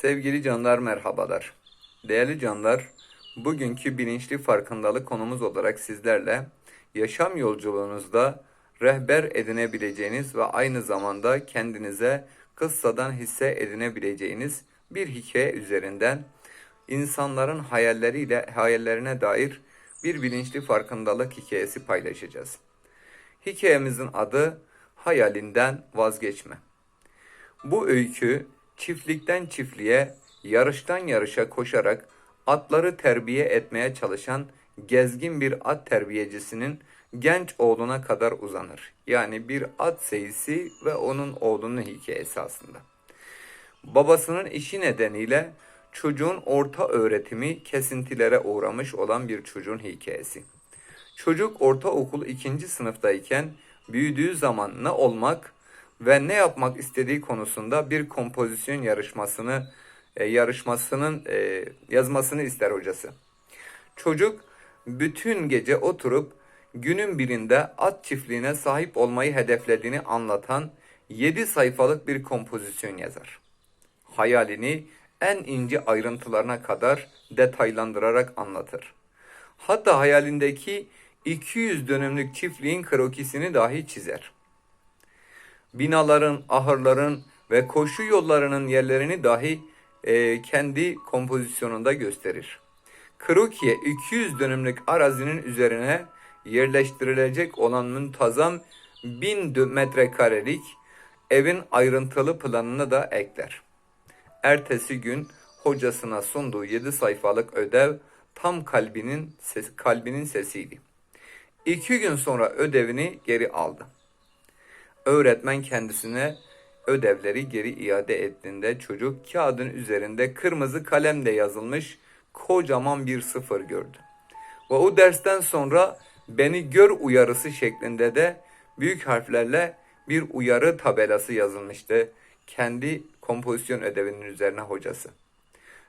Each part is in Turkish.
Sevgili canlar merhabalar. Değerli canlar, bugünkü bilinçli farkındalık konumuz olarak sizlerle yaşam yolculuğunuzda rehber edinebileceğiniz ve aynı zamanda kendinize kıssadan hisse edinebileceğiniz bir hikaye üzerinden insanların hayalleriyle hayallerine dair bir bilinçli farkındalık hikayesi paylaşacağız. Hikayemizin adı Hayalinden Vazgeçme. Bu öykü çiftlikten çiftliğe, yarıştan yarışa koşarak atları terbiye etmeye çalışan gezgin bir at terbiyecisinin genç oğluna kadar uzanır. Yani bir at seyisi ve onun oğlunun hikayesi aslında. Babasının işi nedeniyle çocuğun orta öğretimi kesintilere uğramış olan bir çocuğun hikayesi. Çocuk ortaokul ikinci sınıftayken büyüdüğü zaman ne olmak ve ne yapmak istediği konusunda bir kompozisyon yarışmasını e, yarışmasının e, yazmasını ister hocası. Çocuk bütün gece oturup günün birinde at çiftliğine sahip olmayı hedeflediğini anlatan 7 sayfalık bir kompozisyon yazar. Hayalini en ince ayrıntılarına kadar detaylandırarak anlatır. Hatta hayalindeki 200 dönümlük çiftliğin krokisini dahi çizer. Binaların, ahırların ve koşu yollarının yerlerini dahi e, kendi kompozisyonunda gösterir. Krokiye 200 dönümlük arazinin üzerine yerleştirilecek olan muntazam 1000 metrekarelik evin ayrıntılı planını da ekler. Ertesi gün hocasına sunduğu 7 sayfalık ödev tam kalbinin ses, kalbinin sesiydi. İki gün sonra ödevini geri aldı. Öğretmen kendisine ödevleri geri iade ettiğinde çocuk kağıdın üzerinde kırmızı kalemle yazılmış kocaman bir sıfır gördü. Ve o dersten sonra beni gör uyarısı şeklinde de büyük harflerle bir uyarı tabelası yazılmıştı kendi kompozisyon ödevinin üzerine hocası.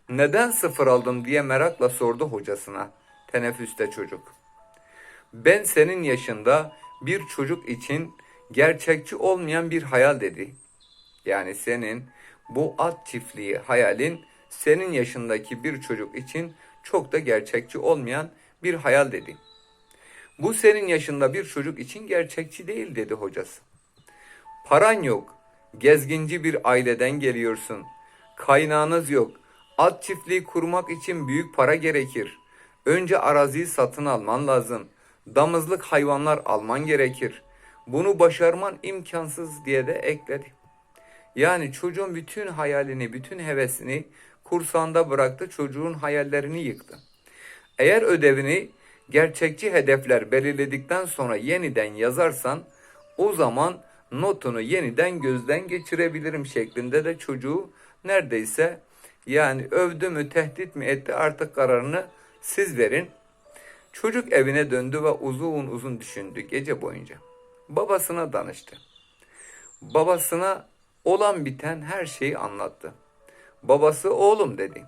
Neden sıfır aldım diye merakla sordu hocasına teneffüste çocuk. Ben senin yaşında bir çocuk için gerçekçi olmayan bir hayal dedi. Yani senin bu at çiftliği hayalin senin yaşındaki bir çocuk için çok da gerçekçi olmayan bir hayal dedi. Bu senin yaşında bir çocuk için gerçekçi değil dedi hocası. Paran yok, gezginci bir aileden geliyorsun, kaynağınız yok, at çiftliği kurmak için büyük para gerekir. Önce araziyi satın alman lazım, damızlık hayvanlar alman gerekir. Bunu başarman imkansız diye de ekledi. Yani çocuğun bütün hayalini, bütün hevesini kursağında bıraktı, çocuğun hayallerini yıktı. Eğer ödevini gerçekçi hedefler belirledikten sonra yeniden yazarsan o zaman notunu yeniden gözden geçirebilirim şeklinde de çocuğu neredeyse yani övdü mü tehdit mi etti artık kararını siz verin. Çocuk evine döndü ve uzun uzun düşündü gece boyunca. Babasına danıştı. Babasına olan biten her şeyi anlattı. Babası oğlum dedi.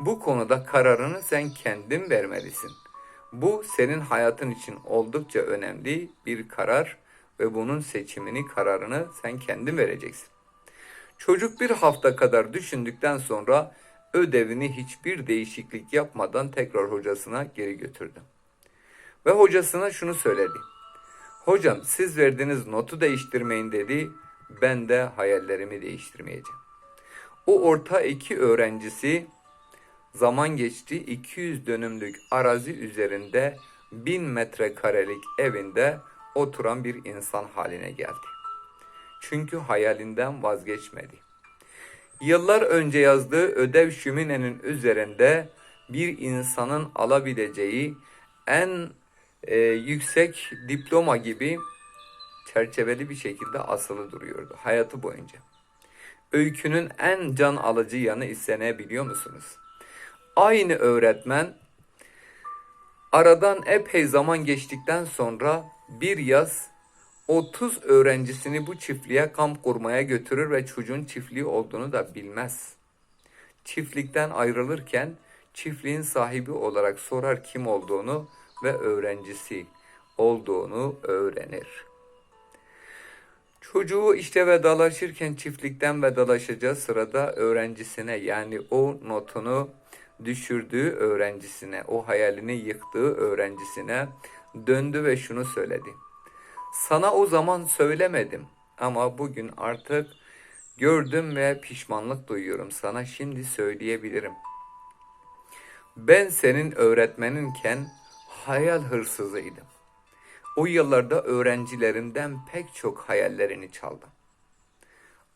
Bu konuda kararını sen kendin vermelisin. Bu senin hayatın için oldukça önemli bir karar ve bunun seçimini, kararını sen kendin vereceksin. Çocuk bir hafta kadar düşündükten sonra ödevini hiçbir değişiklik yapmadan tekrar hocasına geri götürdü. Ve hocasına şunu söyledi. Hocam siz verdiğiniz notu değiştirmeyin dedi. Ben de hayallerimi değiştirmeyeceğim. O orta iki öğrencisi zaman geçti 200 dönümlük arazi üzerinde 1000 metrekarelik evinde oturan bir insan haline geldi. Çünkü hayalinden vazgeçmedi. Yıllar önce yazdığı ödev şüminenin üzerinde bir insanın alabileceği en e, yüksek diploma gibi çerçeveli bir şekilde asılı duruyordu hayatı boyunca. Öykünün en can alıcı yanı ise ne biliyor musunuz? Aynı öğretmen aradan epey zaman geçtikten sonra bir yaz 30 öğrencisini bu çiftliğe kamp kurmaya götürür ve çocuğun çiftliği olduğunu da bilmez. Çiftlikten ayrılırken çiftliğin sahibi olarak sorar kim olduğunu ve öğrencisi olduğunu öğrenir. Çocuğu işte vedalaşırken çiftlikten vedalaşacağı sırada öğrencisine yani o notunu düşürdüğü öğrencisine, o hayalini yıktığı öğrencisine döndü ve şunu söyledi. Sana o zaman söylemedim ama bugün artık gördüm ve pişmanlık duyuyorum. Sana şimdi söyleyebilirim. Ben senin öğretmeninken hayal hırsızıydım. O yıllarda öğrencilerimden pek çok hayallerini çaldım.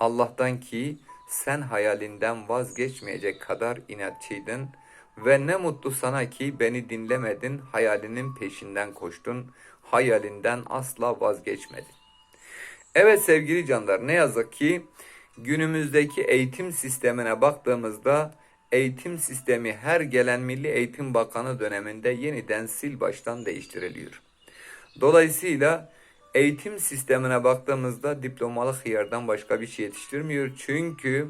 Allah'tan ki sen hayalinden vazgeçmeyecek kadar inatçıydın ve ne mutlu sana ki beni dinlemedin, hayalinin peşinden koştun, hayalinden asla vazgeçmedin. Evet sevgili canlar ne yazık ki günümüzdeki eğitim sistemine baktığımızda eğitim sistemi her gelen Milli Eğitim Bakanı döneminde yeniden sil baştan değiştiriliyor. Dolayısıyla eğitim sistemine baktığımızda diplomalı hıyardan başka bir şey yetiştirmiyor. Çünkü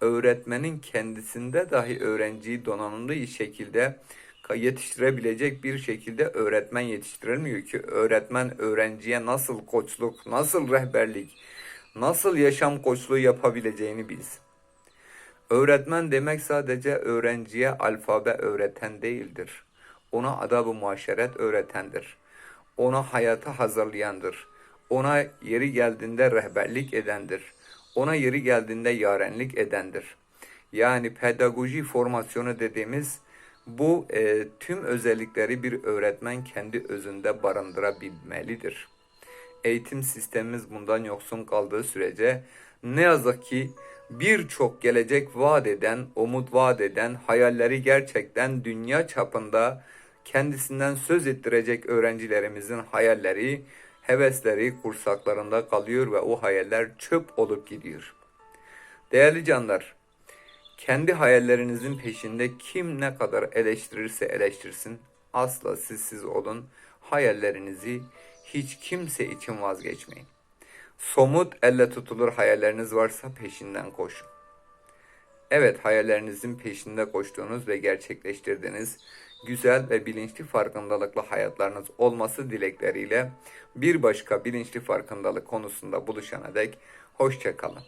öğretmenin kendisinde dahi öğrenciyi donanımlı şekilde yetiştirebilecek bir şekilde öğretmen yetiştirilmiyor ki öğretmen öğrenciye nasıl koçluk, nasıl rehberlik, nasıl yaşam koçluğu yapabileceğini bilsin. Öğretmen demek sadece öğrenciye alfabe öğreten değildir. Ona adab-ı muaşeret öğretendir. Ona hayata hazırlayandır. Ona yeri geldiğinde rehberlik edendir. Ona yeri geldiğinde yarenlik edendir. Yani pedagoji formasyonu dediğimiz bu e, tüm özellikleri bir öğretmen kendi özünde barındırabilmelidir. Eğitim sistemimiz bundan yoksun kaldığı sürece ne yazık ki birçok gelecek vaat eden, umut vaat eden, hayalleri gerçekten dünya çapında kendisinden söz ettirecek öğrencilerimizin hayalleri, hevesleri kursaklarında kalıyor ve o hayaller çöp olup gidiyor. Değerli canlar, kendi hayallerinizin peşinde kim ne kadar eleştirirse eleştirsin, asla sizsiz olun. Hayallerinizi hiç kimse için vazgeçmeyin. Somut elle tutulur hayalleriniz varsa peşinden koşun. Evet hayallerinizin peşinde koştuğunuz ve gerçekleştirdiğiniz güzel ve bilinçli farkındalıklı hayatlarınız olması dilekleriyle bir başka bilinçli farkındalık konusunda buluşana dek hoşçakalın.